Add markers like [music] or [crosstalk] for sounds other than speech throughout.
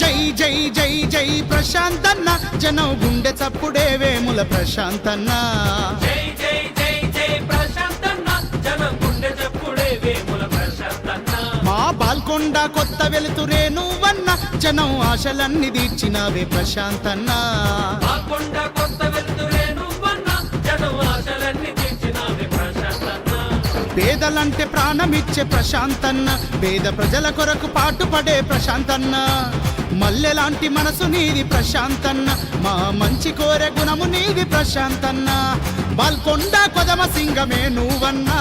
జై జై జై జై ప్రశాంతన్న. జనం గుండె చప్పుడే వేముల ప్రశాంతన్న. జై జై జై జై ప్రశాంతన్న. జనం గుండె చప్పుడే వేముల ప్రశాంతన్న. మా బాల్కొండ కొత్త వెలుతురే నువ్వన్న. జనం ఆశలన్నీ తీర్చినావే ప్రశాంతన్న. పేదలంటే ప్రాణమిచ్చే ప్రశాంతన్న పేద ప్రజల కొరకు పాటుపడే ప్రశాంతన్న. మల్లెలాంటి మనసు నీది ప్రశాంతన్న మా మంచి కోరే గుణము నీది ప్రశాంతన్న. బాల్కొండ కొదమ సింగమే నువ్వన్నా.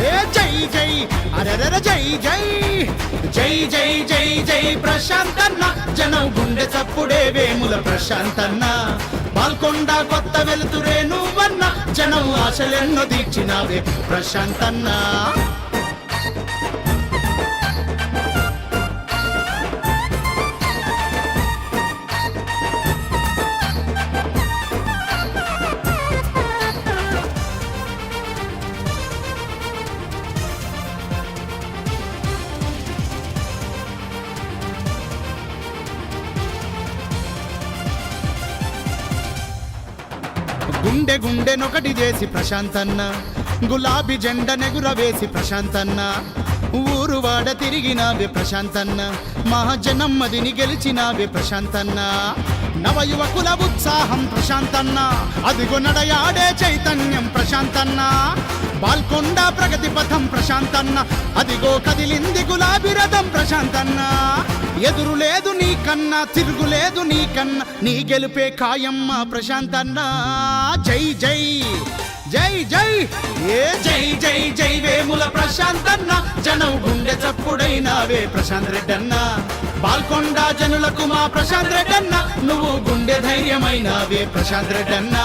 ఏ జై జై అరరర జై జై జై జై జై జై ప్రశాంతన్న. జనం గుండె చప్పుడే వేముల ప్రశాంతన్న. పాల్కొండ కొత్త వెలుతురే నువ్వన్న జనం ఆశలెన్నో దీర్చినావే ప్రశాంతన్న. గుండె గుండెనొకటి చేసి ప్రశాంతన్న. గులాబీ జెండ నెగురవేసి ప్రశాంతన్న. ఊరు వాడ తిరిగినావే ప్రశాంతన్న. మహాజనమ్మదిని గెలిచినావే ప్రశాంతన్న. నవయువకుల ఉత్సాహం ప్రశాంతన్న. అదిగో నడయాడే చైతన్యం ప్రశాంతన్న. బాల్కొండ ప్రగతి పథం ప్రశాంతన్న. అదిగో కదిలింది గులాబీ రథం ప్రశాంతన్న. ఎదురు లేదు నీ కన్నా తిరుగులేదు నీ కన్నా. నీ గెలుపే ఖాయమ్మ ప్రశాంతన్నా. జై జై. జై జై. ఏ జై జై జై వేముల ప్రశాంతన్న. జనం గుండె చప్పుడైనావే ప్రశాంత్ రెడ్డన్న. బాల్కొండ జనులకు మా ప్రశాంత్ రెడ్డన్న. నువ్వు గుండె ధైర్యమైనావే ప్రశాంత్ రెడ్డన్నా.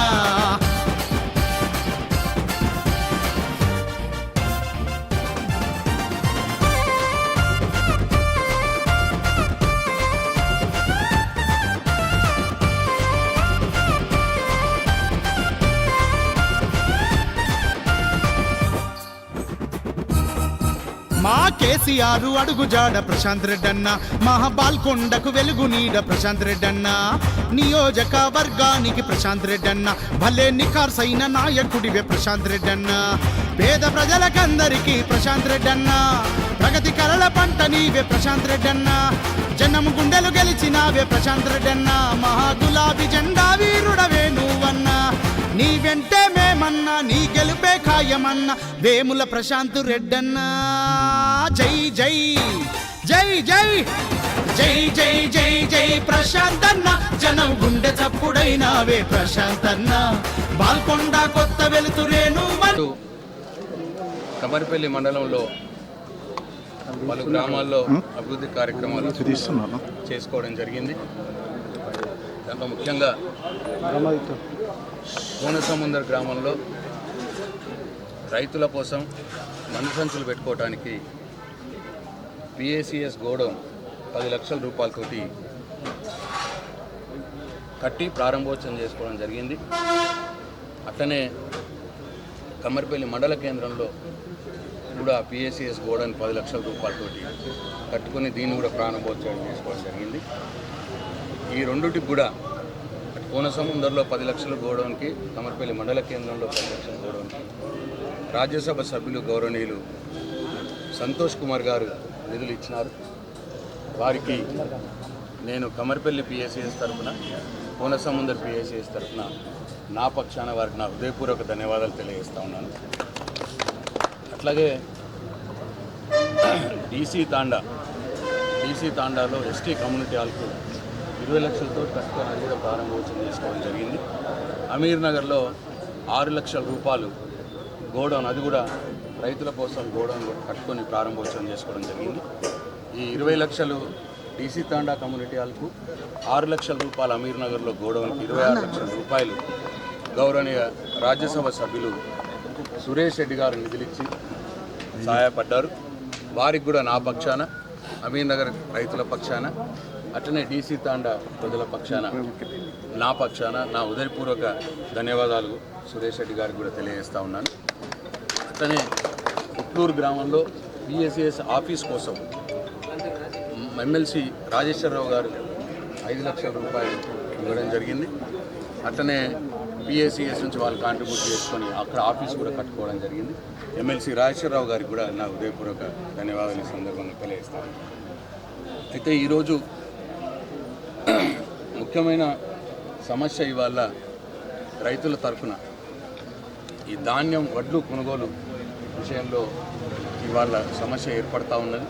కేసీఆర్ అడుగుజాడ ప్రశాంత్ రెడ్డన్న మహాబాల్కొండకు వెలుగు నీడ ప్రశాంత్ రెడ్డన్న నియోజక వర్గానికి ప్రశాంత్ రెడ్డన్న భలే నిఖార్సైన నాయకుడివే ప్రశాంత్ రెడ్డన్న పేద ప్రజలకందరికీ ప్రశాంత్ రెడ్డన్నా. ప్రగతి కలల పంట నీవే ప్రశాంత్ రెడ్డన్నా. జనం గుండెలు గెలిచినావే ప్రశాంత్ రెడ్డన్నా. మహా గులాబీ జెండా వీరుడవే నువ్వన్నా. నీ వెంటే మేమన్నా నీ గెలుపే ఖాయమన్నా. వేముల ప్రశాంత్ రెడ్డన్నా. జై జై జై జై జై జై జై జై ప్రశాంత్ అన్న జనం గుండె చప్పుడైనావే ప్రశాంత్ అన్న బాల్కొండ కొత్త వెలుతురేను ఇటు కమరిపల్లి మండలంలో పలు గ్రామాల్లో అభివృద్ధి కార్యక్రమాలు చేసుకోవడం జరిగింది. దాంట్లో ముఖ్యంగా కోనసముందర్ గ్రామంలో రైతుల కోసం మందు సంచులు పెట్టుకోవడానికి పిఏసిఎస్ గోడౌన్ పది లక్షల రూపాయలతోటి కట్టి ప్రారంభోత్సవం చేసుకోవడం జరిగింది. అట్లనే కమ్మరిపల్లి మండల కేంద్రంలో కూడా పిఎస్సిఎస్ గోడౌన్ పది లక్షల రూపాయలతోటి కట్టుకొని దీన్ని కూడా ప్రారంభోత్సవం చేసుకోవడం జరిగింది. ఈ రెండుటికి కూడా కోనసముందర్లో పది లక్షల గోడౌన్కి కమర్పల్లి మండల కేంద్రంలో పది లక్షల గోడౌన్కి రాజ్యసభ సభ్యులు గౌరవనీయులు సంతోష్ కుమార్ గారు నిధులు ఇచ్చినారు. వారికి నేను కమర్పల్లి పిఎస్సిఎస్ తరఫున కోనసముందర్ పిఎస్సిఎస్ తరఫున నా పక్షాన వారికి నా హృదయపూర్వక ధన్యవాదాలు తెలియజేస్తా ఉన్నాను. అట్లాగే డీసీ తాండా డీసీ తాండాలో ఎస్టీ కమ్యూనిటీ హాల్కు ఇరవై లక్షలతో కట్టుకోవడానికి కూడా ప్రారంభోత్సవం చేసుకోవడం జరిగింది. అమీర్ నగర్లో ఆరు లక్షల రూపాయలు గోడౌన్ అది కూడా రైతుల కోసం గోడౌన్ కట్టుకొని ప్రారంభోత్సవం చేసుకోవడం జరిగింది. ఈ ఇరవై లక్షలు డీసీ తాండా కమ్యూనిటీ హాల్కు ఆరు లక్షల రూపాయలు అమీర్ నగర్లో గోడౌన్కి ఇరవై ఆరు లక్షల రూపాయలు గౌరవనీయ రాజ్యసభ సభ్యులు సురేష్ రెడ్డి గారు నిధులిచ్చి సహాయపడ్డారు వారికి కూడా నా పక్షాన అమీర్ నగర్ రైతుల పక్షాన అట్లనే డీసీ తాండా ప్రజల పక్షాన నా పక్షాన నా ఉదయపూర్వక ధన్యవాదాలు సురేష్ రెడ్డి గారికి కూడా తెలియజేస్తా ఉన్నాను. అట్లనే ఉట్లూరు గ్రామంలో బిఎస్ఎస్ ఆఫీస్ కోసం ఎమ్మెల్సీ రాజేశ్వరరావు గారు ఐదు లక్షల రూపాయలు ఇవ్వడం జరిగింది. అట్లనే పిఎస్సిఎస్ నుంచి వాళ్ళు కాంట్రిబ్యూట్ చేసుకొని అక్కడ ఆఫీస్ కూడా కట్టుకోవడం జరిగింది. ఎమ్మెల్సీ రాజేశ్వరరావు గారికి కూడా నా హృదయపూర్వక ధన్యవాదాలు ఈ సందర్భంగా తెలియజేస్తాను. అయితే ఈరోజు ముఖ్యమైన సమస్య ఇవాళ రైతుల తరఫున ఈ ధాన్యం వడ్లు కొనుగోలు విషయంలో ఇవాళ సమస్య ఏర్పడతా ఉన్నది.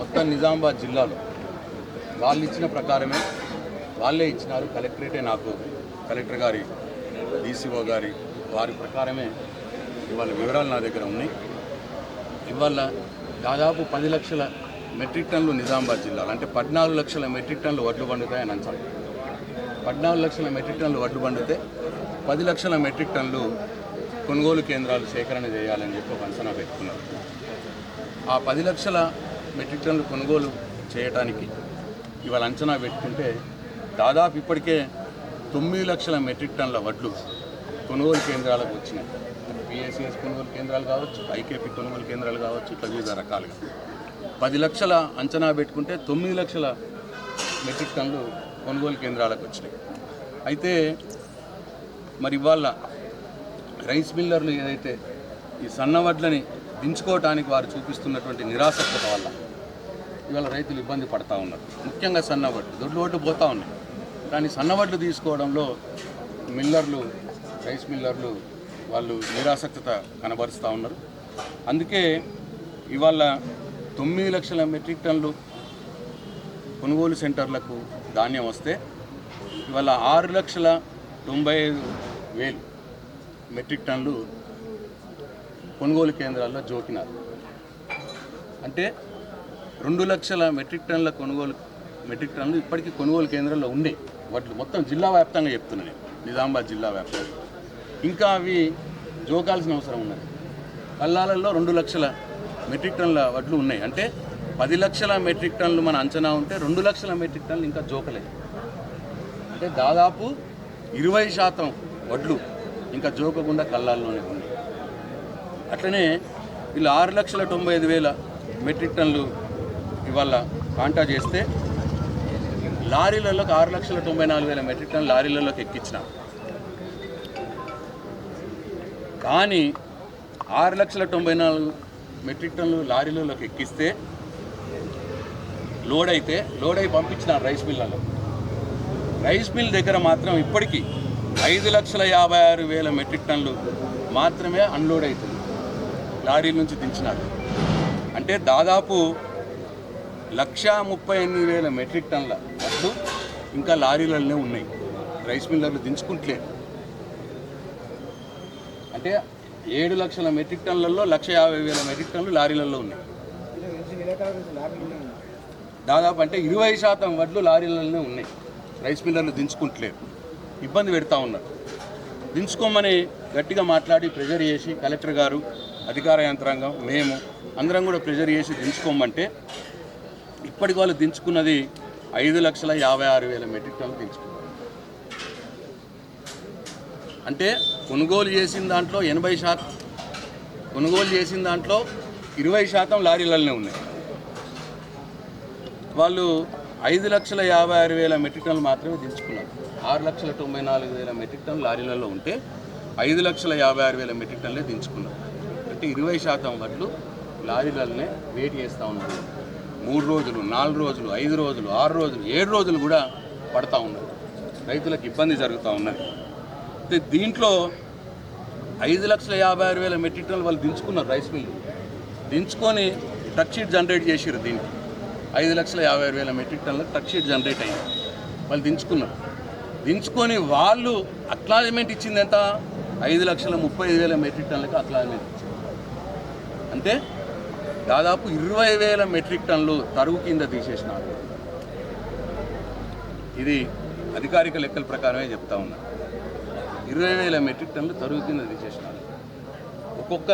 మొత్తం నిజామాబాద్ జిల్లాలో వాళ్ళు ఇచ్చిన ప్రకారమే వాళ్ళే ఇచ్చినారు. కలెక్టరేటే నాకు కలెక్టర్ గారి డీసీఓ గారి వారి ప్రకారమే ఇవాళ వివరాలు నా దగ్గర ఉన్నాయి. ఇవాళ దాదాపు పది లక్షల మెట్రిక్ టన్లు నిజామాబాద్ జిల్లాలో అంటే పద్నాలుగు లక్షల మెట్రిక్ టన్లు వడ్లు పండుతాయని అంచనా. పద్నాలుగు లక్షల మెట్రిక్ టన్లు వడ్లు పండితే పది లక్షల మెట్రిక్ టన్లు కొనుగోలు కేంద్రాలు సేకరణ చేయాలని చెప్పి ఒక అంచనా పెట్టుకున్నారు. ఆ పది లక్షల మెట్రిక్ టన్లు కొనుగోలు చేయటానికి ఇవాళ అంచనా పెట్టుకుంటే దాదాపు ఇప్పటికే తొమ్మిది లక్షల మెట్రిక్ టన్నుల వడ్లు కొనుగోలు కేంద్రాలకు వచ్చినాయి. పిఎస్సిఎస్ కొనుగోలు కేంద్రాలు కావచ్చు ఐకేపీ కొనుగోలు కేంద్రాలు కావచ్చు ఇట్లా వివిధ రకాలుగా. పది లక్షల అంచనా పెట్టుకుంటే తొమ్మిది లక్షల మెట్రిక్ టన్నులు కొనుగోలు కేంద్రాలకు వచ్చినాయి. అయితే మరి ఇవాళ రైస్ మిల్లర్లు ఏదైతే ఈ సన్న వడ్లని దించుకోవటానికి వారు చూపిస్తున్నటువంటి నిరాసక్తత వల్ల ఇవాళ రైతులు ఇబ్బంది పడతా ఉన్నారు. ముఖ్యంగా సన్న వడ్లు దొడ్లు వడ్లు పోతూ ఉన్నాయి. కానీ సన్నవడ్లు తీసుకోవడంలో మిల్లర్లు రైస్ మిల్లర్లు వాళ్ళు నిరాసక్తత కనబరుస్తూ ఉన్నారు. అందుకే ఇవాళ తొమ్మిది లక్షల మెట్రిక్ టన్లు కొనుగోలు సెంటర్లకు ధాన్యం వస్తే ఇవాళ ఆరు లక్షల తొంభై ఐదు వేలు మెట్రిక్ టన్లు కొనుగోలు కేంద్రాల్లో జోకినారు. అంటే రెండు లక్షల మెట్రిక్ టన్నుల కొనుగోలు మెట్రిక్ టన్నులు ఇప్పటికీ కొనుగోలు కేంద్రాల్లో ఉండే. వడ్లు మొత్తం జిల్లా వ్యాప్తంగా చెప్తున్నా నేను. నిజామాబాద్ జిల్లా వ్యాప్తంగా. ఇంకా అవి జోకాల్సిన అవసరం ఉన్నది. కల్లాలలో రెండు లక్షల మెట్రిక్ టన్నుల వడ్లు ఉన్నాయి. అంటే పది లక్షల మెట్రిక్ టన్నులు మన అంచనా ఉంటే రెండు లక్షల మెట్రిక్ టన్లు ఇంకా జోకలే. అంటే దాదాపు ఇరవై శాతం వడ్లు ఇంకా జోకకుండా కల్లాల్లోనే ఉన్నాయి. అట్లనే వీళ్ళు ఆరు లక్షల తొంభై ఐదు వేల మెట్రిక్ టన్లు ఇవాళ కాంటా చేస్తే లారీలలోకి ఆరు లక్షల తొంభై నాలుగు వేల మెట్రిక్ టన్ లారీలలోకి ఎక్కించిన. కానీ ఆరు లక్షల తొంభై నాలుగు మెట్రిక్ టన్లు లారీలలోకి ఎక్కిస్తే లోడ్ అయితే లోడ్ అయి పంపించిన రైస్ మిల్లలో రైస్ మిల్ దగ్గర మాత్రం ఇప్పటికీ ఐదు లక్షల యాభై ఆరు వేల మెట్రిక్ టన్లు మాత్రమే అన్లోడ్ అవుతుంది. లారీల నుంచి దించినారు. అంటే దాదాపు లక్షా ముప్పై ఎనిమిది వేల మెట్రిక్ టన్ల వడ్లు ఇంకా లారీలలోనే ఉన్నాయి. రైస్ మిల్లర్లు దించుకుంటలేదు. అంటే ఏడు లక్షల మెట్రిక్ టన్నులలో లక్ష యాభై వేల మెట్రిక్ టన్లు లారీలలో ఉన్నాయి. దాదాపు అంటే ఇరవై శాతం వడ్లు లారీలలోనే ఉన్నాయి. రైస్ మిల్లర్లు దించుకుంటలేరు ఇబ్బంది పెడతా ఉన్నారు. దించుకోమని గట్టిగా మాట్లాడి ప్రెజర్ చేసి కలెక్టర్ గారు అధికార యంత్రాంగం మేము అందరం కూడా ప్రెజర్ చేసి దించుకోమంటే ఇప్పటికి వాళ్ళు దించుకున్నది ఐదు లక్షల యాభై ఆరు వేల మెట్రిక్ టన్లు దించుకున్నారు. అంటే కొనుగోలు చేసిన దాంట్లో ఎనభై శాతం కొనుగోలు చేసిన దాంట్లో ఇరవై శాతం లారీలలోనే ఉన్నాయి. వాళ్ళు ఐదు లక్షల యాభై ఆరు వేల మెట్రిక్ టన్లు మాత్రమే దించుకున్నారు. ఆరు లక్షల తొంభై నాలుగు వేల మెట్రిక్ టన్లు లారీలలో ఉంటే ఐదు లక్షల యాభై ఆరు వేల మెట్రిక్ టన్లే దించుకున్నారు. అంటే ఇరవై శాతం వడ్లు లారీలలోనే వెయిట్ చేస్తూ ఉన్నారు. మూడు రోజులు నాలుగు రోజులు ఐదు రోజులు ఆరు రోజులు ఏడు రోజులు కూడా పడతా ఉన్నారు రైతులకు ఇబ్బంది జరుగుతూ ఉన్నది. దీంట్లో ఐదు లక్షల యాభై ఆరు వేల మెట్రిక్ టన్నులు వాళ్ళు దించుకున్నారు రైస్ మిల్లు. దించుకొని ట్రక్ షీట్ జనరేట్ చేసారు దీనికి. ఐదు లక్షల యాభై ఆరు వేల మెట్రిక్ టన్నులకు ట్రక్ షీట్ జనరేట్ అయ్యింది వాళ్ళు దించుకున్నారు. దించుకొని వాళ్ళు అక్లాజ్మెంట్ ఇచ్చింది ఎంత? ఐదు లక్షల ముప్పై ఐదు వేల మెట్రిక్ టన్నులకు అక్లాజ్మెంట్ ఇచ్చింది. అంటే దాదాపు ఇరవై వేల మెట్రిక్ టన్నులు తరుగు కింద తీసేసినారు. ఇది అధికారిక లెక్కల ప్రకారమే చెప్తా ఉన్నా. ఇరవై వేల మెట్రిక్ టన్నులు తరుగు కింద తీసేసినారు. ఒక్కొక్క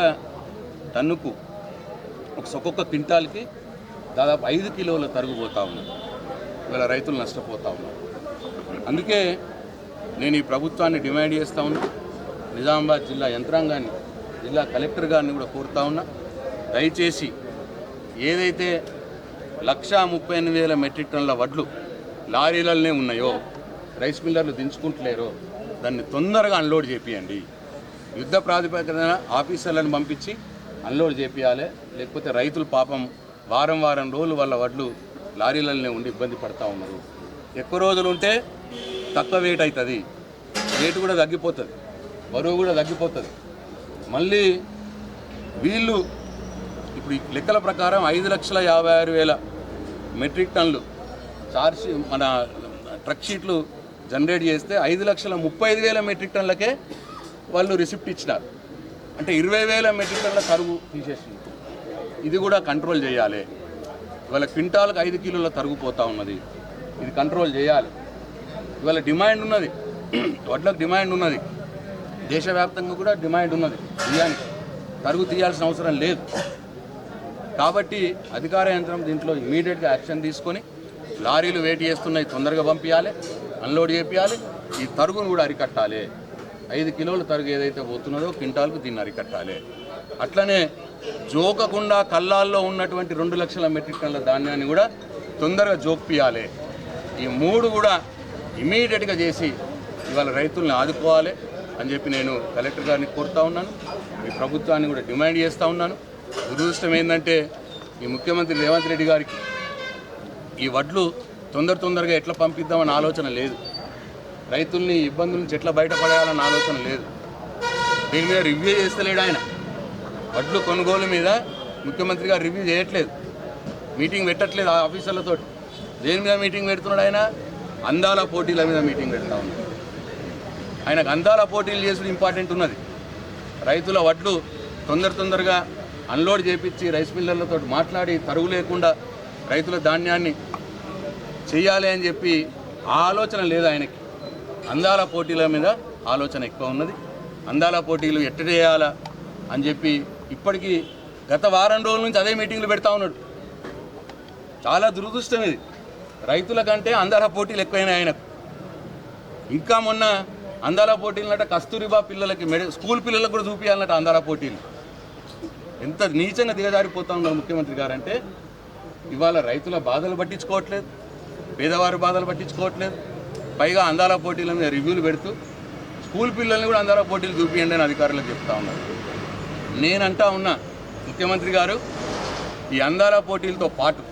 టన్నుకు ఒక్కొక్క క్వింటాల్కి దాదాపు ఐదు కిలోల తరుగు పోతా ఉన్నారు ఇవాళ రైతులు నష్టపోతా ఉన్నారు. అందుకే నేను ఈ ప్రభుత్వాన్ని డిమాండ్ చేస్తూ ఉన్నా. నిజామాబాద్ జిల్లా యంత్రాంగాన్ని జిల్లా కలెక్టర్ గారిని కూడా కోరుతా ఉన్నా. దయచేసి ఏదైతే లక్షా ముప్పై ఎనిమిది వేల మెట్రిక్ టన్నుల వడ్లు లారీలలోనే ఉన్నాయో రైస్ మిల్లర్లు దించుకుంటలేరో దాన్ని తొందరగా అన్లోడ్ చేపియండి. యుద్ధ ప్రాతిపదికన ఆఫీసర్లను పంపించి అన్లోడ్ చేపియాలి లేకపోతే రైతులు పాపం వారం వారం రోజులు వాళ్ళ వడ్లు లారీలలోనే ఉండి ఇబ్బంది పడతా ఉన్నారు. ఎక్కువ రోజులు ఉంటే తక్కువ వెయిట్ అవుతుంది రేటు కూడా తగ్గిపోతుంది. బరువు కూడా తగ్గిపోతుంది. మళ్ళీ వీళ్ళు ఇప్పుడు లెక్కల ప్రకారం ఐదు లక్షల యాభై ఆరు వేల మెట్రిక్ టన్నులు చార్జ్ మన ట్రక్ షీట్లు జనరేట్ చేస్తే ఐదు లక్షల ముప్పై ఐదు వేల మెట్రిక్ టన్నులకే వాళ్ళు రిసిప్ట్ ఇచ్చినారు. అంటే ఇరవై వేల మెట్రిక్ టన్ల తరుగు తీసేసింది. ఇది కూడా కంట్రోల్ చేయాలి. ఇవాళ క్వింటాల్కి ఐదు కిలోల తరుగు పోతా ఉన్నది. ఇది కంట్రోల్ చేయాలి. ఇవాళ డిమాండ్ ఉన్నది. వడ్లకు డిమాండ్ ఉన్నది. దేశవ్యాప్తంగా కూడా డిమాండ్ ఉన్నది. బియ్యానికి తరుగు తీయాల్సిన అవసరం లేదు. కాబట్టి అధికార యంత్రం దీంట్లో ఇమీడియట్గా యాక్షన్ తీసుకొని లారీలు వెయిట్ చేస్తున్నాయి తొందరగా పంపించాలి అన్లోడ్ చేపించాలి ఈ తరుగును కూడా అరికట్టాలి. ఐదు కిలోల తరుగు ఏదైతే పోతున్నదో క్వింటాల్కు దీన్ని అరికట్టాలి. అట్లనే జోకకుండా కల్లాల్లో ఉన్నటువంటి రెండు లక్షల మెట్రిక్ టన్నుల ధాన్యాన్ని కూడా తొందరగా జోక్పియాలి. ఈ మూడు కూడా ఇమీడియట్గా చేసి ఇవాళ రైతుల్ని ఆదుకోవాలి అని చెప్పి నేను కలెక్టర్ గారిని కోరుతా ఉన్నాను. ఈ ప్రభుత్వాన్ని కూడా డిమాండ్ చేస్తూ ఉన్నాను. దురదృష్టం ఏంటంటే ఈ ముఖ్యమంత్రి రేవంత్ రెడ్డి గారికి ఈ వడ్లు తొందర తొందరగా ఎట్లా పంపిద్దామన్న ఆలోచన లేదు. రైతుల్ని ఇబ్బందుల నుంచి ఎట్లా బయటపడేయాలన్న ఆలోచన లేదు. దీని మీద రివ్యూ చేస్తలేడు ఆయన. వడ్లు కొనుగోలు మీద ముఖ్యమంత్రి గారు రివ్యూ చేయట్లేదు. మీటింగ్ పెట్టట్లేదు ఆ ఆఫీసర్లతో దేని మీద మీటింగ్ పెడుతున్నాడు ఆయన? అందాల పోటీల మీద మీటింగ్ పెడతా ఉన్నాడు. ఆయనకు అందాల పోటీలు చేసుడు ఇంపార్టెంట్ ఉన్నది. రైతుల వడ్లు తొందర తొందరగా అన్లోడ్ చేపించి రైస్ మిల్లర్లతో మాట్లాడి తరుగు లేకుండా రైతుల ధాన్యాన్ని చేయాలి అని చెప్పి ఆలోచన లేదు ఆయనకి. అందాల పోటీల మీద ఆలోచన ఎక్కువ ఉన్నది. అందాల పోటీలు ఎట్ట చేయాలా అని చెప్పి ఇప్పటికీ గత వారం రోజుల నుంచి అదే మీటింగ్లు పెడతా ఉన్నాడు. చాలా దురదృష్టం ఇది. రైతుల కంటే అందాల పోటీలు ఎక్కువైనాయి ఆయనకు. ఇంకా మొన్న అందాల పోటీలన్నట కస్తూరిబా పిల్లలకి మెడి స్కూల్ పిల్లలకు కూడా చూపించాలన్నట అందాల పోటీలు. ఎంత నీచంగా దిగజారిపోతా ఉన్నారు ముఖ్యమంత్రి గారు అంటే ఇవాళ రైతుల బాధలు పట్టించుకోవట్లేదు పేదవారి బాధలు పట్టించుకోవట్లేదు. పైగా అందాల పోటీల మీద రివ్యూలు పెడుతూ స్కూల్ పిల్లల్ని కూడా అందాల పోటీలు చూపియండి అని అధికారులకు చెప్తా ఉన్నారు. నేనంటా ఉన్నా ముఖ్యమంత్రి గారు ఈ అందాల పోటీలతో పాటు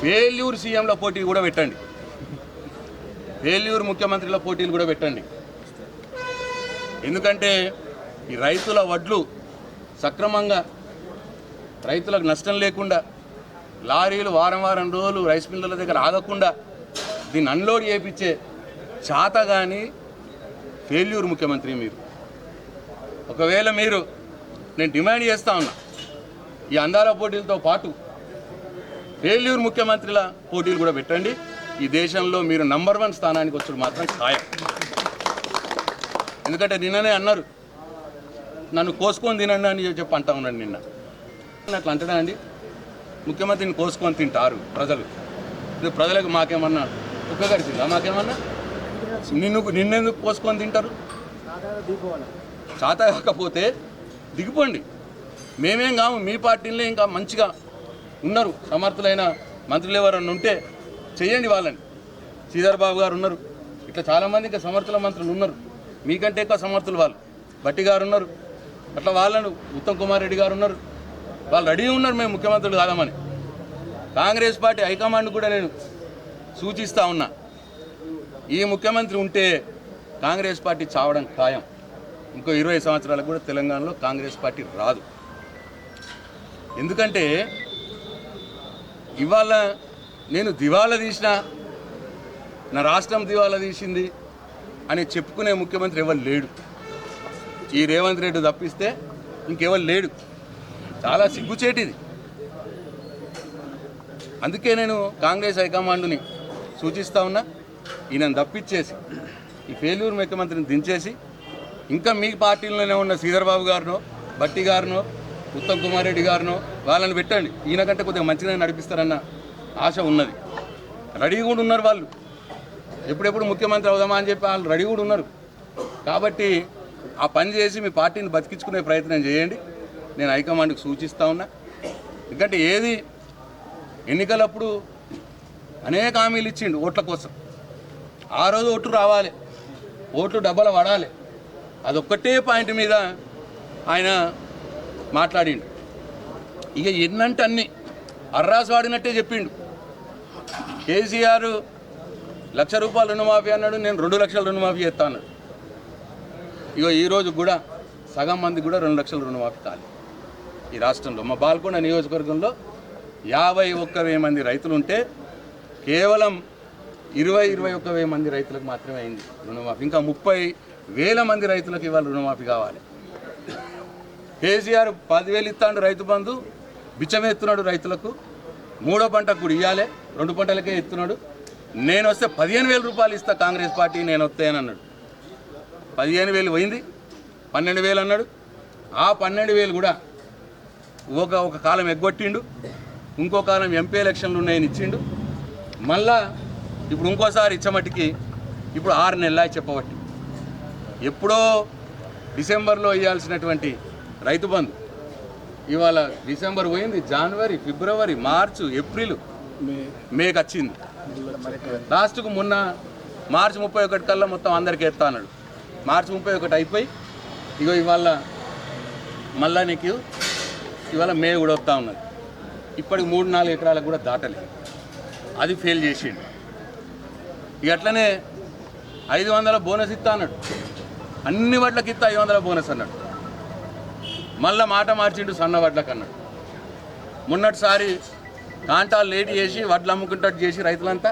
ఫెయిల్యూర్ సీఎంల పోటీ కూడా పెట్టండి. ఫెయిల్యూర్ ముఖ్యమంత్రుల పోటీలు కూడా పెట్టండి. ఎందుకంటే ఈ రైతుల వడ్లు సక్రమంగా రైతులకు నష్టం లేకుండా లారీలు వారం వారం రోజులు రైస్ మిల్లర్ల దగ్గర ఆగకుండా దీన్ని అన్లోడ్ చేయించే చాత కానీ ఫెయిల్యూర్ ముఖ్యమంత్రి మీరు. ఒకవేళ మీరు నేను డిమాండ్ చేస్తా ఉన్నా ఈ అందాల పోటీలతో పాటు ఫెయిల్యూర్ ముఖ్యమంత్రుల పోటీలు కూడా పెట్టండి. ఈ దేశంలో మీరు నంబర్ వన్ స్థానానికి వచ్చుడు మాత్రం ఖాయం. ఎందుకంటే నిన్ననే అన్నారు నన్ను కోసుకొని తినండి అని చెప్పి అంటా ఉన్నాను నిన్న. అట్లా అంటడా అండి? ముఖ్యమంత్రిని కోసుకొని తింటారు ప్రజలు. ఇది ప్రజలకు మాకేమన్నా ఉపకరిచిందా మాకేమన్నా? నిన్ను నిన్నెందుకు కోసుకొని తింటారు? చాత కాకపోతే దిగిపోండి. మేమేం కాము మీ పార్టీలో ఇంకా మంచిగా ఉన్నారు. సమర్థులైన మంత్రులు ఎవరన్నా ఉంటే చేయండి వాళ్ళని. శ్రీధర్ బాబు గారు ఉన్నారు. ఇట్లా చాలామంది ఇంకా సమర్థుల మంత్రులు ఉన్నారు. మీకంటే ఎక్కువ సమర్థులు వాళ్ళు. బట్టి గారు ఉన్నారు. అట్లా వాళ్ళను ఉత్తమ్ కుమార్ రెడ్డి గారు ఉన్నారు. వాళ్ళు రెడీ ఉన్నారు మేము ముఖ్యమంత్రులు కాదామని. కాంగ్రెస్ పార్టీ హైకమాండ్ కూడా నేను సూచిస్తూ ఉన్నా. ఈ ముఖ్యమంత్రి ఉంటే కాంగ్రెస్ పార్టీ చావడం ఖాయం. ఇంకో ఇరవై సంవత్సరాలకు కూడా తెలంగాణలో కాంగ్రెస్ పార్టీ రాదు. ఎందుకంటే ఇవాళ నేను దివాలా తీసిన నా రాష్ట్రం దివాలా తీసింది అని చెప్పుకునే ముఖ్యమంత్రి ఎవరు లేడు. ఈ రేవంత్ రెడ్డి తప్పిస్తే ఇంకెవరు లేడు. చాలా సిగ్గుచేటిది. అందుకే నేను కాంగ్రెస్ హైకమాండ్ని సూచిస్తా ఉన్నా ఈయనను తప్పించేసి ఈ ఫెయిల్యూర్ ముఖ్యమంత్రిని దించేసి ఇంకా మీ పార్టీలోనే ఉన్న శ్రీధర్బాబు గారినో బట్టి గారినో ఉత్తమ్ కుమార్ రెడ్డి గారినో వాళ్ళని పెట్టండి. ఈయన కంటే కొద్దిగా మంచిగా నడిపిస్తారన్న ఆశ ఉన్నది. రెడీ కూడా ఉన్నారు వాళ్ళు. ఎప్పుడెప్పుడు ముఖ్యమంత్రి అవుదామా అని చెప్పి వాళ్ళు రెడీ కూడా ఉన్నారు. కాబట్టి ఆ పని చేసి మీ పార్టీని బతికించుకునే ప్రయత్నం చేయండి. నేను హైకమాండ్కి సూచిస్తూ ఉన్నా. ఎందుకంటే ఏది ఎన్నికలప్పుడు అనేక హామీలు ఇచ్చిండు ఓట్ల కోసం. ఆ రోజు ఓట్లు రావాలి. ఓట్లు డబ్బల పడాలి. అదొక్కటే పాయింట్ మీద ఆయన మాట్లాడిండు. ఇక ఎన్నంటే అన్ని అర్రాసు వాడినట్టే చెప్పిండు. కేసీఆర్ లక్ష రూపాయలు రుణమాఫీ అన్నాడు. నేను రెండు లక్షల రుణమాఫీ చేస్తా అన్నాడు. ఇగో ఈరోజు కూడా సగం మంది కూడా రెండు లక్షల రుణమాఫీ కాలి ఈ రాష్ట్రంలో మా బాల్కొండ నియోజకవర్గంలో యాభై ఒక్క వెయ్యి మంది రైతులు ఉంటే కేవలం ఇరవై ఇరవై ఒక్క వెయ్యి మంది రైతులకు మాత్రమే అయింది రుణమాఫీ. ఇంకా ముప్పై వేల మంది రైతులకు ఇవాళ రుణమాఫీ కావాలి. కేసీఆర్ పదివేలు ఇస్తాడు రైతు బంధు బిచ్చమెత్తున్నాడు రైతులకు. మూడో పంటకు కూడా ఇవ్వాలి రెండు పంటలకే ఇస్తున్నాడు నేను వస్తే పదిహేను వేల రూపాయలు ఇస్తా కాంగ్రెస్ పార్టీ నేను వస్తాయని అన్నాడు. పదిహేను వేలు పోయింది. పన్నెండు వేలు అన్నాడు. ఆ పన్నెండు వేలు కూడా ఒక ఒక కాలం ఎగ్గొట్టిండు. ఇంకో కాలం ఎంపీ ఎలక్షన్లు ఉన్నాయని ఇచ్చిండు. మళ్ళా ఇప్పుడు ఇంకోసారి ఇచ్చమటికి ఇప్పుడు ఆరు నెలల చెప్పబట్టి. ఎప్పుడో డిసెంబర్లో ఇవ్వాల్సినటువంటి రైతు బంధు. ఇవాళ డిసెంబర్ పోయింది జనవరి ఫిబ్రవరి మార్చి ఏప్రిల్ మేకి వచ్చింది లాస్ట్కు మొన్న మార్చి ముప్పై ఒకటి కల్లా మొత్తం అందరికి ఎత్తా అన్నాడు. మార్చి ముప్పై ఒకటి అయిపోయి ఇగో ఇవాళ మళ్ళా నీకు ఇవాళ మే కూడా వస్తూ ఉన్నది. ఇప్పటికి మూడు నాలుగు ఎకరాలకు కూడా దాటలేదు. అది ఫెయిల్ చేసిండు. ఇక అట్లనే ఐదు వందల బోనస్ ఇస్తా అన్నాడు. అన్ని వడ్లకి ఇస్తా ఐదు వందల బోనస్ అన్నాడు. మళ్ళా మాట మార్చిండు సన్న వడ్లకు అన్నాడు. మొన్నటిసారి కాంటాలు లేట్ చేసి వడ్లు అమ్ముకుంటట్టు చేసి రైతులంతా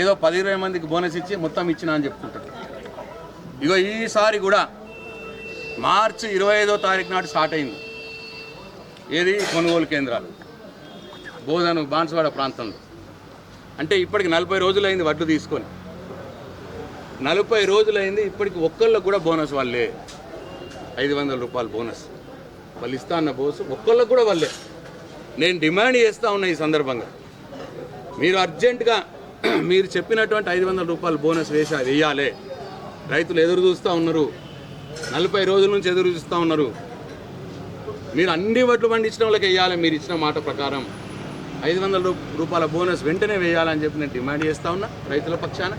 ఏదో పది ఇరవై మందికి బోనస్ ఇచ్చి మొత్తం ఇచ్చిన అని చెప్పుకుంటాడు ఇగో ఈసారి కూడా మార్చి ఇరవై ఐదో తారీఖు నాడు స్టార్ట్ అయింది. ఏది? కొనుగోలు కేంద్రాలు. బోధన బాన్సువాడ ప్రాంతంలో. అంటే ఇప్పటికి నలభై రోజులైంది వడ్లు తీసుకొని. నలభై రోజులైంది ఇప్పటికి ఒక్కళ్ళకు కూడా బోనస్ వాళ్ళే. ఐదు వందల రూపాయలు బోనస్. వాళ్ళు ఇస్తా అన్న బోనస్ ఒక్కళ్ళకు కూడా వాళ్ళే. నేను డిమాండ్ చేస్తూ ఉన్నా ఈ సందర్భంగా. మీరు అర్జెంటుగా మీరు చెప్పినటువంటి ఐదు వందల రూపాయలు బోనస్ వేసి వేయాలి. రైతులు ఎదురు చూస్తూ ఉన్నారు. నలభై రోజుల నుంచి ఎదురు చూస్తూ ఉన్నారు. మీరు అన్ని వడ్లు పండించిన వాళ్ళకి వేయాలి మీరు ఇచ్చిన మాట ప్రకారం. ఐదు వందల రూపాయల బోనస్ వెంటనే వేయాలని చెప్పి నేను డిమాండ్ చేస్తూ ఉన్నా రైతుల పక్షాన.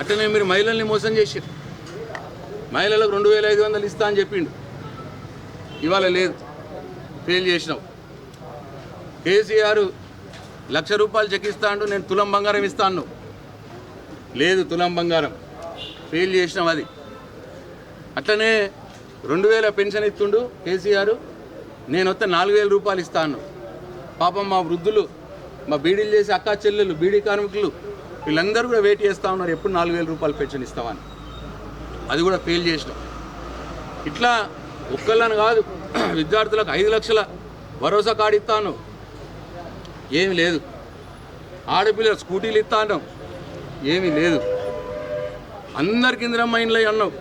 అట్లనే మీరు మహిళల్ని మోసం చేసారు మహిళలకు రెండు వేల ఐదు వందలు ఇస్తా అని చెప్పిండు. ఇవాళ లేదు. ఫెయిల్ చేసినావు. కేసీఆర్ లక్ష రూపాయలు చెక్ ఇస్తాడు నేను తులం బంగారం ఇస్తాను లేదు తులం బంగారం. ఫెయిల్ చేసినాం అది. అట్లనే రెండు వేల పెన్షన్ ఇస్తుండు కేసీఆర్. నేను వస్తే నాలుగు వేల రూపాయలు ఇస్తాను. పాపం మా వృద్ధులు మా బీడీలు చేసే అక్కా చెల్లెలు బీడీ కార్మికులు వీళ్ళందరూ కూడా వెయిట్ చేస్తూ ఉన్నారు ఎప్పుడు నాలుగు వేల రూపాయలు పెన్షన్ ఇస్తామని అది కూడా ఫెయిల్ చేసినాం. ఇట్లా ఒక్కళ్ళని కాదు విద్యార్థులకు ఐదు లక్షల భరోసా కార్డు ఇస్తాను. ఏమి లేదు. ఆడపిల్లలు స్కూటీలు ఇస్తాను ఏమీ లేదు. అందరికి ఇందిరమ్మ ఇండ్లు అన్నావు.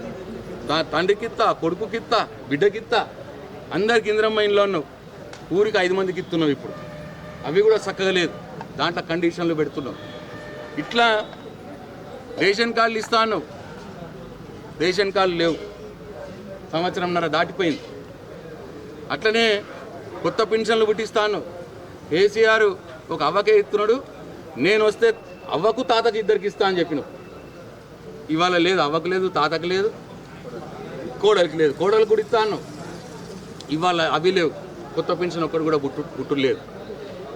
దా తండ్రికిత్తా కొడుకుకిత్తా బిడ్డకిత్తా అందరికి ఇందిరమ్మ ఇండ్లు అన్నావు. ఊరికి ఐదు మందికి ఇస్తున్నావు ఇప్పుడు. అవి కూడా చక్కగా లేదు. దాంట్లో కండిషన్లు పెడుతున్నావు. ఇట్లా రేషన్ కార్డులు ఇస్తా అన్నావు. రేషన్ కార్డులు లేవు. సంవత్సరంన్నర దాటిపోయింది. అట్లనే కొత్త పెన్షన్లు పుట్టిస్తాను కేసీఆర్ ఒక అవ్వకే ఇస్తున్నాడు. నేను వస్తే అవ్వకు తాతకి ఇద్దరికి ఇస్తా అని చెప్పిన ఇవాళ లేదు అవ్వకు లేదు తాతకు లేదు. కోడలికి లేదు. కోడలు కూడా ఇస్తాను ఇవాళ అవి లేవు. కొత్త పెన్షన్ ఒక్కడు కూడా పుట్టు పుట్టలేదు.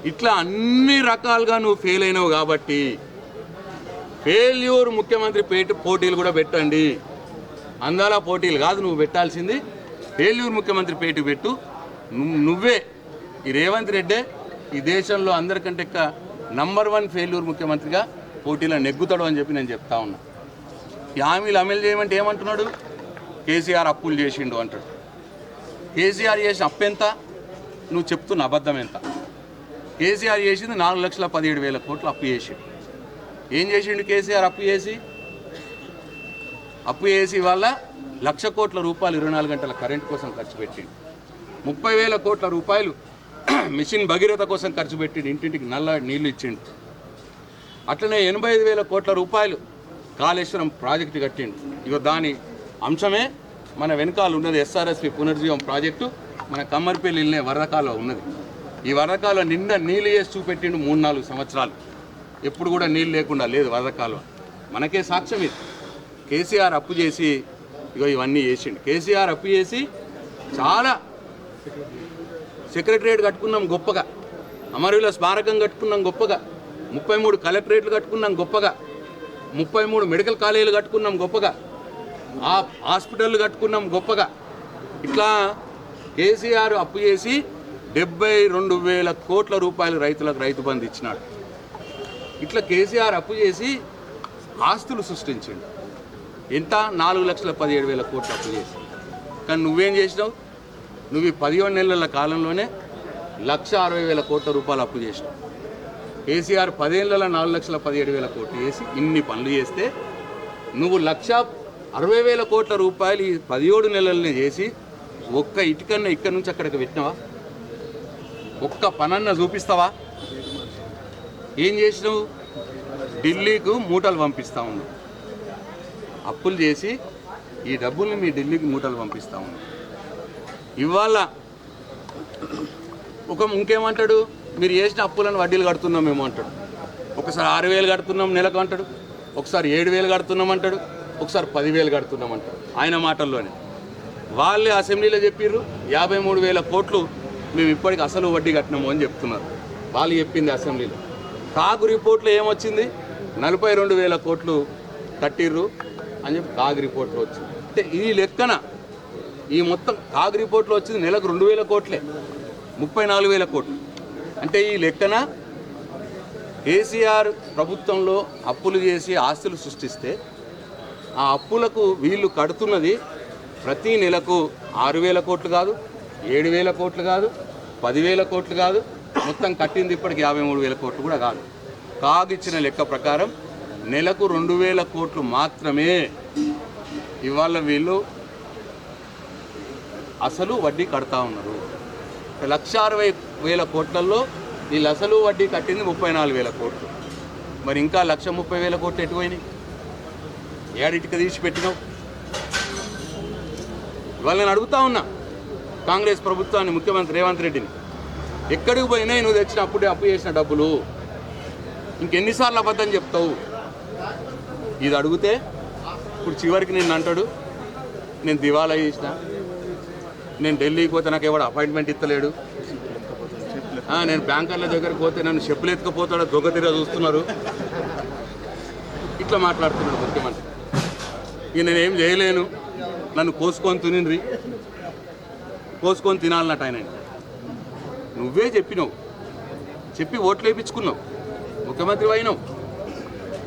ఇట్లా అన్ని రకాలుగా నువ్వు ఫెయిల్ అయినావు కాబట్టి ఫెయిల్యూర్ ముఖ్యమంత్రి పేట పోటీలు కూడా పెట్టండి. అందాల పోటీలు కాదు నువ్వు పెట్టాల్సింది. ఫెయిల్యూర్ ముఖ్యమంత్రి పేటు పెట్టు. నువ్వే ఈ రేవంత్ రెడ్డే ఈ దేశంలో అందరికంటే నంబర్ వన్ ఫెయిల్యూర్ ముఖ్యమంత్రిగా పోటీలో నెగ్గుతాడు అని చెప్పి నేను చెప్తా ఉన్నా. ఈ హామీలు అమలు చేయమంటే ఏమంటున్నాడు? కేసీఆర్ అప్పులు చేసిండు అంటాడు. కేసీఆర్ చేసిన అప్పు ఎంత? నువ్వు చెప్తున్న అబద్ధం ఎంత? కేసీఆర్ చేసింది నాలుగు లక్షల పదిహేడు వేల కోట్లు అప్పు చేసిండు. ఏం చేసిండు కేసీఆర్ అప్పు చేసి? అప్పు చేసి వల్ల లక్ష కోట్ల రూపాయలు ఇరవై నాలుగు గంటల కరెంట్ కోసం ఖర్చు పెట్టిండు. ముప్పై వేల కోట్ల రూపాయలు [clears throat] మిషన్ భగీరథ కోసం ఖర్చు పెట్టిండు. ఇంటింటికి నల్ల నీళ్ళు ఇచ్చిండు. అట్లనే ఎనభై ఐదు వేల కోట్ల రూపాయలు కాళేశ్వరం ప్రాజెక్టు కట్టిండు. ఇగో దాని అంశమే మన వెనకాల ఉన్నది ఎస్ఆర్ఎస్పి పునర్జీవం ప్రాజెక్టు. మన కమ్మరిపల్లి వెళ్ళే వరదకాలో ఉన్నది. ఈ వరదకాలం నిండా నీళ్ళు వేసి చూపెట్టిండు మూడు నాలుగు సంవత్సరాలు. ఎప్పుడు కూడా నీళ్ళు లేకుండా లేదు వరదకాలం మనకే సాక్ష్యం ఇది. కేసీఆర్ అప్పు చేసి ఇగో ఇవన్నీ చేసిండు. కేసీఆర్ అప్పు చేసి చాలా సెక్రటరేట్ కట్టుకున్నాం గొప్పగా. అమరవీల స్మారకం కట్టుకున్నాం గొప్పగా. ముప్పై మూడు కలెక్టరేట్లు కట్టుకున్నాం గొప్పగా. ముప్పై మూడు మెడికల్ కాలేజీలు కట్టుకున్నాం గొప్పగా. ఆ హాస్పిటల్ కట్టుకున్నాం గొప్పగా. ఇట్లా కేసీఆర్ అప్పు చేసి డెబ్బై రెండు వేల కోట్ల రూపాయలు రైతులకు రైతు బంధు ఇచ్చినాడు. ఇట్లా కేసీఆర్ అప్పు చేసి ఆస్తులు సృష్టించిండు. ఎంత? నాలుగు లక్షల పదిహేడు వేల కోట్లు అప్పు చేసి. కానీ నువ్వేం చేసినావు? నువ్వు ఈ పదిహేడు నెలల కాలంలోనే లక్ష అరవై వేల కోట్ల రూపాయలు అప్పు చేసినావు. కేసీఆర్ పదేళ్ళలో నాలుగు లక్షల పదిహేడు వేల కోట్లు వేసి ఇన్ని పనులు చేస్తే నువ్వు లక్ష అరవై వేల కోట్ల రూపాయలు ఈ పదిహేడు నెలలనే చేసి ఒక్క ఇటుకన్న ఇక్కడి నుంచి అక్కడికి పెట్టినావా? ఒక్క పనన్న చూపిస్తావా? ఏం చేసినావు? ఢిల్లీకు మూటలు పంపిస్తా ఉన్నావు. అప్పులు చేసి ఈ డబ్బుల్ని మీ ఢిల్లీకి మూటలు పంపిస్తా ఉన్నావు. ఇవాళ ఒక ఇంకేమంటాడు? మీరు చేసిన అప్పులను వడ్డీలు కడుతున్నాం మేము అంటాడు. ఒకసారి ఆరు వేలు కడుతున్నాం నెలకు అంటాడు. ఒకసారి ఏడు వేలు కడుతున్నాం అంటాడు. ఒకసారి పదివేలు కడుతున్నాం అంటాడు. ఆయన మాటల్లోనే. వాళ్ళే అసెంబ్లీలో చెప్పిర్రు యాభై మూడు వేల కోట్లు మేము ఇప్పటికి అసలు వడ్డీ కట్టినాము అని చెప్తున్నారు. వాళ్ళు చెప్పింది అసెంబ్లీలో. కాగు రిపోర్ట్లో ఏమొచ్చింది? నలభై రెండు వేల కోట్లు కట్టిర్రు అని చెప్పి కాగు రిపోర్ట్లో వచ్చింది. అంటే ఈ లెక్కన ఈ మొత్తం కాగ్ రిపోర్ట్లో వచ్చింది నెలకు రెండు వేల కోట్లే. ముప్పై నాలుగు వేల కోట్లు. అంటే ఈ లెక్కన కేసీఆర్ ప్రభుత్వంలో అప్పులు చేసి ఆస్తులు సృష్టిస్తే ఆ అప్పులకు వీళ్ళు కడుతున్నది ప్రతి నెలకు ఆరు వేల కోట్లు కాదు ఏడు వేల కోట్లు కాదు పదివేల కోట్లు కాదు మొత్తం కట్టింది ఇప్పటికి యాభై మూడు వేల కోట్లు కూడా కాదు. కాగిచ్చిన లెక్క ప్రకారం నెలకు రెండు వేల కోట్లు మాత్రమే ఇవాళ వీళ్ళు అసలు వడ్డీ కడతా ఉన్నారు. లక్ష అరవై వేల కోట్లలో వీళ్ళు అసలు వడ్డీ కట్టింది ముప్పై నాలుగు వేల కోట్లు. మరి ఇంకా లక్ష ముప్పై వేల కోట్లు ఎటుపోయినాయి ఏడిటికి తీసి పెట్టినావు. ఇవాళ నేను అడుగుతా ఉన్నా కాంగ్రెస్ ప్రభుత్వాన్ని ముఖ్యమంత్రి రేవంత్ రెడ్డిని. ఎక్కడికి పోయినాయి నువ్వు తెచ్చిన అప్పుడే అప్పు చేసిన డబ్బులు. ఇంకెన్నిసార్లు అబద్ధం చెప్తావు? ఇది అడిగితే ఇప్పుడు చివరికి నేను అంటాడు. నేను దివాలా చేసిన. నేను ఢిల్లీకి పోతే నాకు ఎవడు అపాయింట్మెంట్ ఇస్తలేడు. నేను బ్యాంకర్ల దగ్గరికి పోతే నన్ను చెప్పులు ఎత్తుకపోతాడో దొంగ చూస్తున్నారు. ఇట్లా మాట్లాడుతున్నాడు ముఖ్యమంత్రి. ఇక నేనేం చేయలేను. నన్ను కోసుకొని తినిండ్రి. కోసుకొని తినాలన్నట్టు ఆయన నువ్వే చెప్పినావు. చెప్పి ఓట్లు వేయించుకున్నావు. ముఖ్యమంత్రి అయినావు.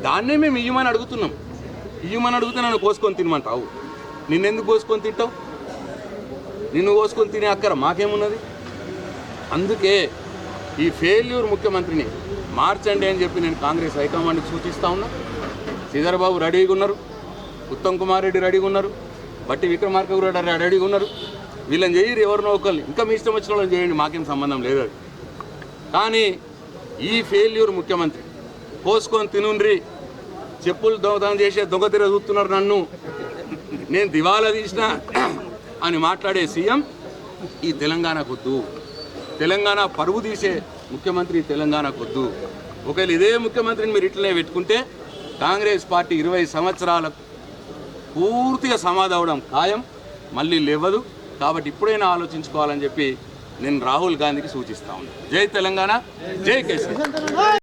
దాన్నే మేము ఇయ్యమని అడుగుతున్నాం. ఇయ్యమని అడిగితే నన్ను కోసుకొని తినమంటావు. నిన్నెందుకు కోసుకొని తింటావు? నిన్ను కోసుకొని తినే అక్కర మాకేమున్నది? అందుకే ఈ ఫెయిల్యూర్ ముఖ్యమంత్రిని మార్చండి అని చెప్పి నేను కాంగ్రెస్ హైకమాండ్కి సూచిస్తా ఉన్నా. శ్రీధరబాబు రెడీగా ఉన్నారు. ఉత్తమ్ కుమార్ రెడ్డి రెడీగా ఉన్నారు. బట్టి విక్రమార్క కూడా రెడీగా ఉన్నారు. వీళ్ళని చేయరు ఎవరినో ఒకరిని ఇంకా మీ ఇష్టం వచ్చిన వాళ్ళని చేయండి మాకేం సంబంధం లేదు అది. కానీ ఈ ఫెయిల్యూర్ ముఖ్యమంత్రి కోసుకొని తినుండ్రి చెప్పులు దొంగతనం చేసే దొంగతిర చూస్తున్నారు నన్ను. నేను దివాలా తీసిన అని మాట్లాడే సీఎం ఈ తెలంగాణకొద్దు. తెలంగాణ పరువు తీసే ముఖ్యమంత్రి తెలంగాణకొద్దు. ఒకవేళ ఇదే ముఖ్యమంత్రిని మీరు ఇట్లనే పెట్టుకుంటే కాంగ్రెస్ పార్టీ ఇరవై సంవత్సరాల పూర్తిగా సమాధవడం ఖాయం మళ్ళీ లేవదు కాబట్టి ఇప్పుడైనా ఆలోచించుకోవాలని చెప్పి నేను రాహుల్ గాంధీకి సూచిస్తా ఉన్నాను జై తెలంగాణ జై కేసీఆర్.